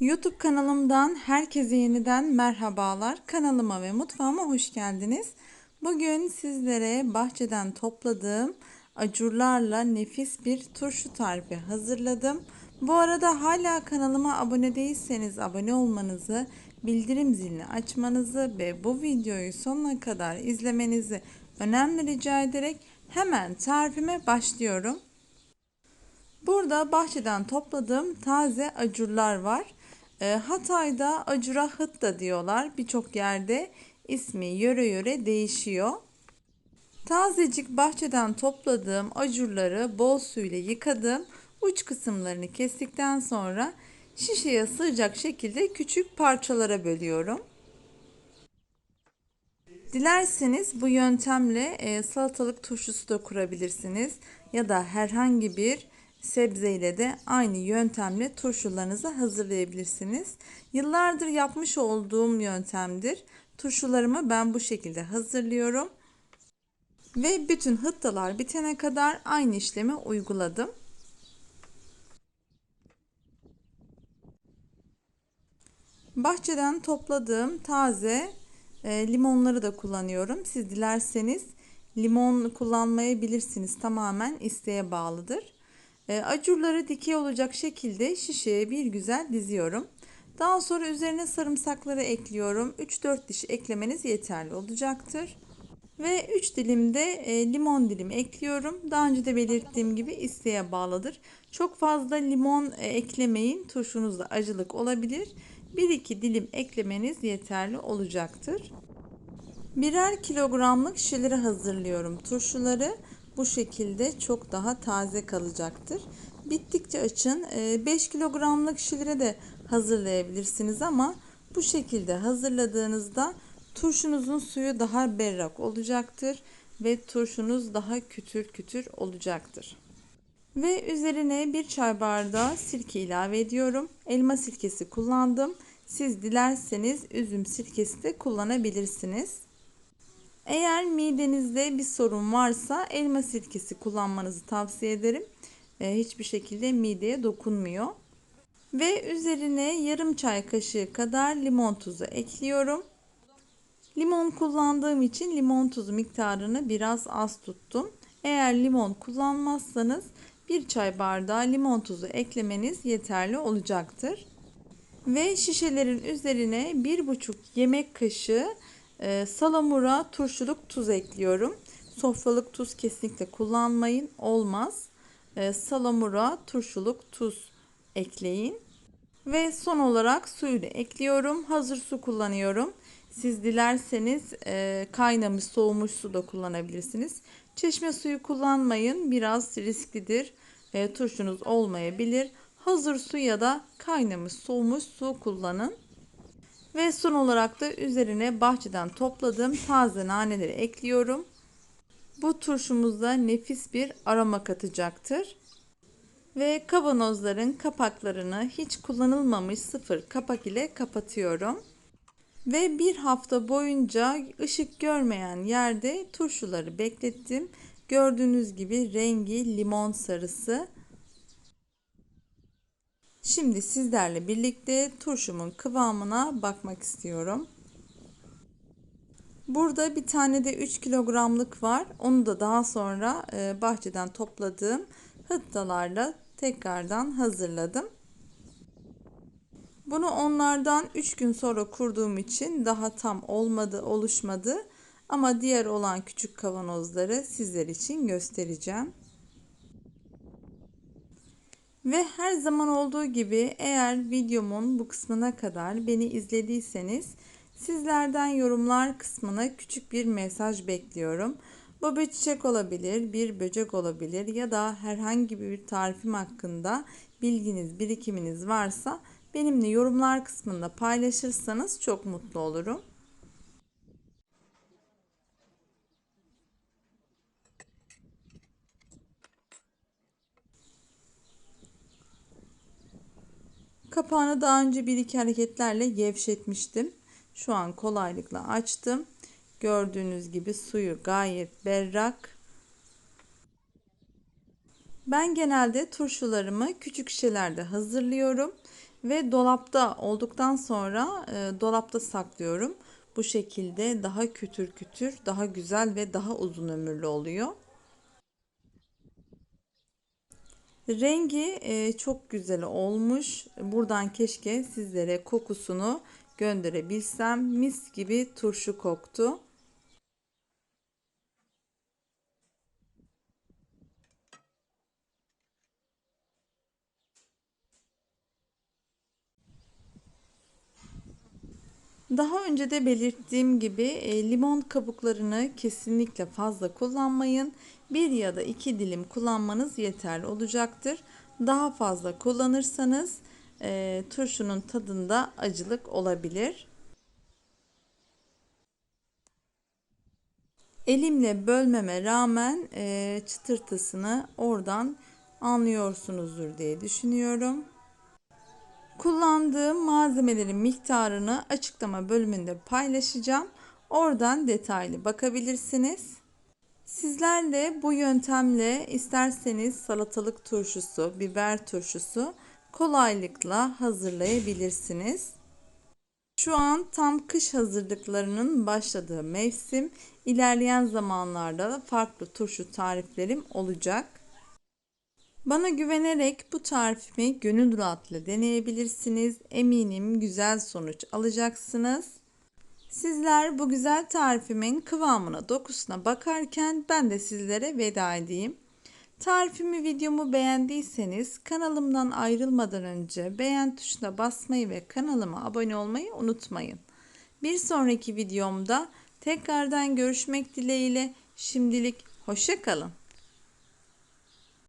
YouTube kanalımdan herkese yeniden merhabalar. Kanalıma ve mutfağıma hoş geldiniz. Bugün sizlere bahçeden topladığım acurlarla nefis bir turşu tarifi hazırladım. Bu arada hala kanalıma abone değilseniz abone olmanızı, bildirim zilini açmanızı ve bu videoyu sonuna kadar izlemenizi önemli rica ederek hemen tarifime başlıyorum. Burada bahçeden topladığım taze acurlar var. E, Hatay'da acura hıt da diyorlar. Birçok yerde ismi yöre yöre değişiyor. Tazecik bahçeden topladığım acurları bol suyla yıkadım. Uç kısımlarını kestikten sonra şişeye sığacak şekilde küçük parçalara bölüyorum. Dilerseniz bu yöntemle e, salatalık turşusu da kurabilirsiniz ya da herhangi bir sebze ile de aynı yöntemle turşularınızı hazırlayabilirsiniz. Yıllardır yapmış olduğum yöntemdir. Turşularımı ben bu şekilde hazırlıyorum. Ve bütün hıttalar bitene kadar aynı işlemi uyguladım. Bahçeden topladığım taze e, limonları da kullanıyorum. Siz dilerseniz limon kullanmayabilirsiniz. Tamamen isteğe bağlıdır. E, acurları dikey olacak şekilde şişeye bir güzel diziyorum. Daha sonra üzerine sarımsakları ekliyorum. 3-4 diş eklemeniz yeterli olacaktır. Ve 3 dilim de e, limon dilimi ekliyorum. Daha önce de belirttiğim gibi isteğe bağlıdır. Çok fazla limon e, eklemeyin. Turşunuzda acılık olabilir. 1-2 dilim eklemeniz yeterli olacaktır. Birer kilogramlık şişelere hazırlıyorum turşuları. Bu şekilde çok daha taze kalacaktır. Bittikçe açın. 5 ee, kilogramlık şişelere de hazırlayabilirsiniz ama bu şekilde hazırladığınızda turşunuzun suyu daha berrak olacaktır ve turşunuz daha kütür kütür olacaktır. Ve üzerine bir çay bardağı sirke ilave ediyorum. Elma sirkesi kullandım. Siz dilerseniz üzüm sirkesi de kullanabilirsiniz. Eğer midenizde bir sorun varsa elma sirkesi kullanmanızı tavsiye ederim. Ee, hiçbir şekilde mideye dokunmuyor. Ve üzerine yarım çay kaşığı kadar limon tuzu ekliyorum. Limon kullandığım için limon tuzu miktarını biraz az tuttum. Eğer limon kullanmazsanız bir çay bardağı limon tuzu eklemeniz yeterli olacaktır. Ve şişelerin üzerine bir buçuk yemek kaşığı e, salamura turşuluk tuz ekliyorum. Sofralık tuz kesinlikle kullanmayın. Olmaz. E, salamura turşuluk tuz ekleyin. Ve son olarak suyu da ekliyorum. Hazır su kullanıyorum. Siz dilerseniz e, kaynamış soğumuş su da kullanabilirsiniz. Çeşme suyu kullanmayın. Biraz risklidir. E, turşunuz olmayabilir. Hazır su ya da kaynamış soğumuş su kullanın. Ve son olarak da üzerine bahçeden topladığım taze naneleri ekliyorum. Bu turşumuzda nefis bir aroma katacaktır. Ve kavanozların kapaklarını hiç kullanılmamış sıfır kapak ile kapatıyorum. Ve bir hafta boyunca ışık görmeyen yerde turşuları beklettim. Gördüğünüz gibi rengi limon sarısı Şimdi sizlerle birlikte turşumun kıvamına bakmak istiyorum. Burada bir tane de 3 kilogramlık var. Onu da daha sonra e, bahçeden topladığım hıttalarla tekrardan hazırladım. Bunu onlardan 3 gün sonra kurduğum için daha tam olmadı, oluşmadı. Ama diğer olan küçük kavanozları sizler için göstereceğim. Ve her zaman olduğu gibi eğer videomun bu kısmına kadar beni izlediyseniz sizlerden yorumlar kısmına küçük bir mesaj bekliyorum. Bu bir çiçek olabilir, bir böcek olabilir ya da herhangi bir tarifim hakkında bilginiz, birikiminiz varsa benimle yorumlar kısmında paylaşırsanız çok mutlu olurum. Kapağını daha önce bir iki hareketlerle gevşetmiştim. Şu an kolaylıkla açtım. Gördüğünüz gibi suyu gayet berrak. Ben genelde turşularımı küçük şişelerde hazırlıyorum. Ve dolapta olduktan sonra e, dolapta saklıyorum. Bu şekilde daha kütür kütür, daha güzel ve daha uzun ömürlü oluyor. Rengi e, çok güzel olmuş. Buradan keşke sizlere kokusunu gönderebilsem. Mis gibi turşu koktu. Daha önce de belirttiğim gibi e, limon kabuklarını kesinlikle fazla kullanmayın. Bir ya da iki dilim kullanmanız yeterli olacaktır. Daha fazla kullanırsanız e, turşunun tadında acılık olabilir. Elimle bölmeme rağmen e, çıtırtısını oradan anlıyorsunuzdur diye düşünüyorum. Kullandığım malzemelerin miktarını açıklama bölümünde paylaşacağım. Oradan detaylı bakabilirsiniz. Sizler de bu yöntemle isterseniz salatalık turşusu, biber turşusu kolaylıkla hazırlayabilirsiniz. Şu an tam kış hazırlıklarının başladığı mevsim. İlerleyen zamanlarda farklı turşu tariflerim olacak. Bana güvenerek bu tarifimi gönül rahatlığı deneyebilirsiniz. Eminim güzel sonuç alacaksınız. Sizler bu güzel tarifimin kıvamına, dokusuna bakarken ben de sizlere veda edeyim. Tarifimi, videomu beğendiyseniz kanalımdan ayrılmadan önce beğen tuşuna basmayı ve kanalıma abone olmayı unutmayın. Bir sonraki videomda tekrardan görüşmek dileğiyle şimdilik hoşçakalın.